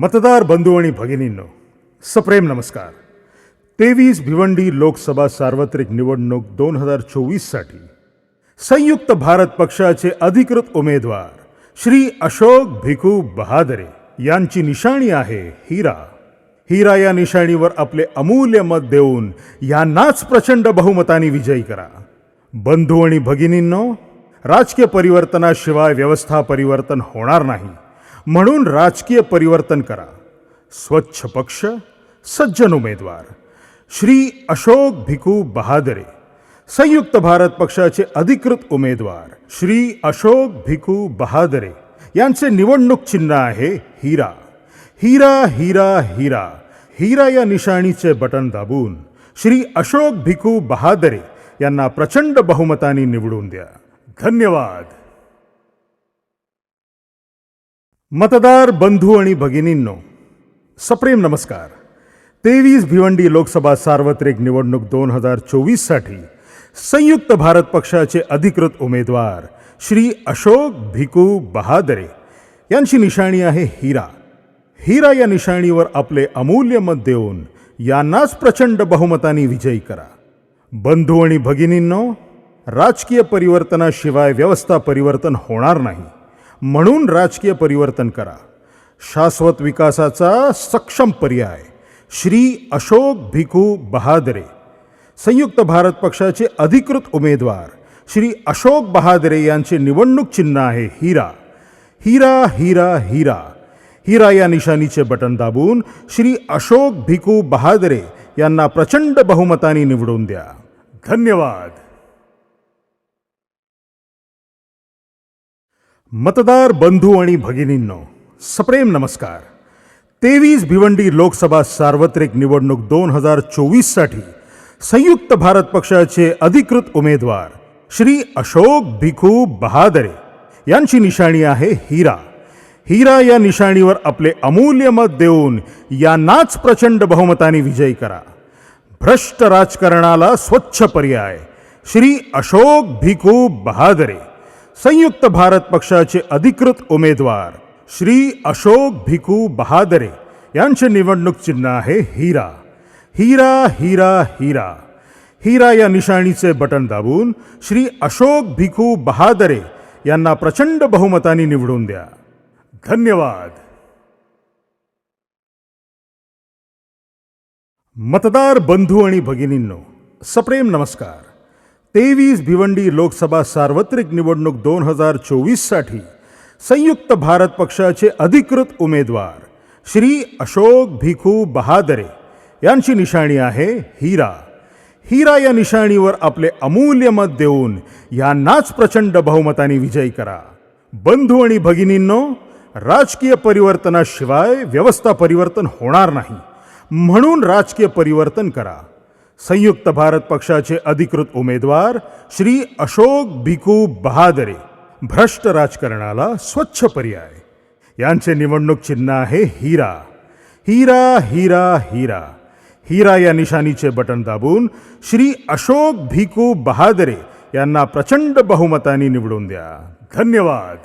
मतदार बंधू आणि भगिनींनो सप्रेम नमस्कार. तेवीस भिवंडी लोकसभा सार्वत्रिक निवडणूक दोन हजार चोवीससाठी संयुक्त भारत पक्षाचे अधिकृत उमेदवार श्री अशोक भिकू बहादरे यांची निशाणी आहे हिरा. हिरा या निशाणीवर आपले अमूल्य मत देऊन यांनाच प्रचंड बहुमताने विजयी करा. बंधू आणि भगिनींनो राजकीय परिवर्तनाशिवाय व्यवस्था परिवर्तन होणार नाही. म्हणून राजकीय परिवर्तन करा. स्वच्छ पक्ष सज्जन उमेदवार. श्री अशोक भिकू बहादरे संयुक्त भारत पक्षाचे अधिकृत उमेदवार. श्री अशोक भिकू बहादरे यांचे निवडणूक चिन्ह आहे हिरा. हिरा हिरा हिरा. हिरा या निशाणीचे बटन दाबून श्री अशोक भिकू बहादरे यांना प्रचंड बहुमताने निवडून द्या. धन्यवाद. मतदार बंधू आणि भगिनींनो सप्रेम नमस्कार. तेवीस भिवंडी लोकसभा सार्वत्रिक निवडणूक दोन हजार चोवीससाठी संयुक्त भारत पक्षाचे अधिकृत उमेदवार श्री अशोक भिकू बहादरे यांची निशाणी आहे हिरा. हिरा या निशाणीवर आपले अमूल्य मत देऊन यांनाच प्रचंड बहुमताने विजयी करा. बंधू आणि भगिनींनो राजकीय परिवर्तनाशिवाय व्यवस्था परिवर्तन होणार नाही. म्हणून राजकीय परिवर्तन करा. शाश्वत विकासाचा सक्षम पर्याय. श्री अशोक भिकू बहादरे. संयुक्त भारत पक्षाचे अधिकृत उमेदवार. श्री अशोक बहादरे यांचे निवडणूक चिन्ह आहे हिरा. हिरा हिरा हिरा. हिरा या निशाणीचे बटन दाबून श्री अशोक भिकू बहादरे यांना प्रचंड बहुमताने निवडून द्या. धन्यवाद. मतदार बंधू आणि भगिनींनो सप्रेम नमस्कार. तेवीस भिवंडी लोकसभा सार्वत्रिक निवडणूक दोन हजार चोवीससाठी संयुक्त भारत पक्षाचे अधिकृत उमेदवार श्री अशोक भिखू बहादरे यांची निशाणी आहे हिरा. हिरा या निशाणीवर आपले अमूल्य मत देऊन यांनाच प्रचंड बहुमताने विजयी करा. भ्रष्ट राजकारणाला स्वच्छ पर्याय श्री अशोक भिखू बहादरे. संयुक्त भारत पक्षाचे अधिकृत उमेदवार श्री अशोक भिकू बहादरे यांचे निवडणूक चिन्ह आहे हिरा. हिरा हिरा हिरा. हिरा या निशाणीचे बटन दाबून श्री अशोक भिकू बहादरे यांना प्रचंड बहुमताने निवडून द्या. धन्यवाद. मतदार बंधू आणि भगिनींनो सप्रेम नमस्कार. तेवीस भिवंडी लोकसभा सार्वत्रिक निवडणूक दोन हजार चोवीससाठी संयुक्त भारत पक्षाचे अधिकृत उमेदवार श्री अशोक भिखू बहादरे यांची निशाणी आहे हिरा. हिरा या निशाणीवर आपले अमूल्य मत देऊन यांनाच प्रचंड बहुमताने विजयी करा. बंधू आणि भगिनींनो राजकीय परिवर्तनाशिवाय व्यवस्था परिवर्तन होणार नाही. म्हणून राजकीय परिवर्तन करा. संयुक्त भारत पक्षाचे अधिकृत उमेदवार श्री अशोक भिकू बहादरे. भ्रष्ट राजकारणाला स्वच्छ पर्याय. यांचे निवडणूक चिन्ह आहे हिरा. हिरा हिरा हिरा. हिरा या निशाणीचे बटन दाबून श्री अशोक भिकू बहादरे यांना प्रचंड बहुमताने निवडून द्या. धन्यवाद.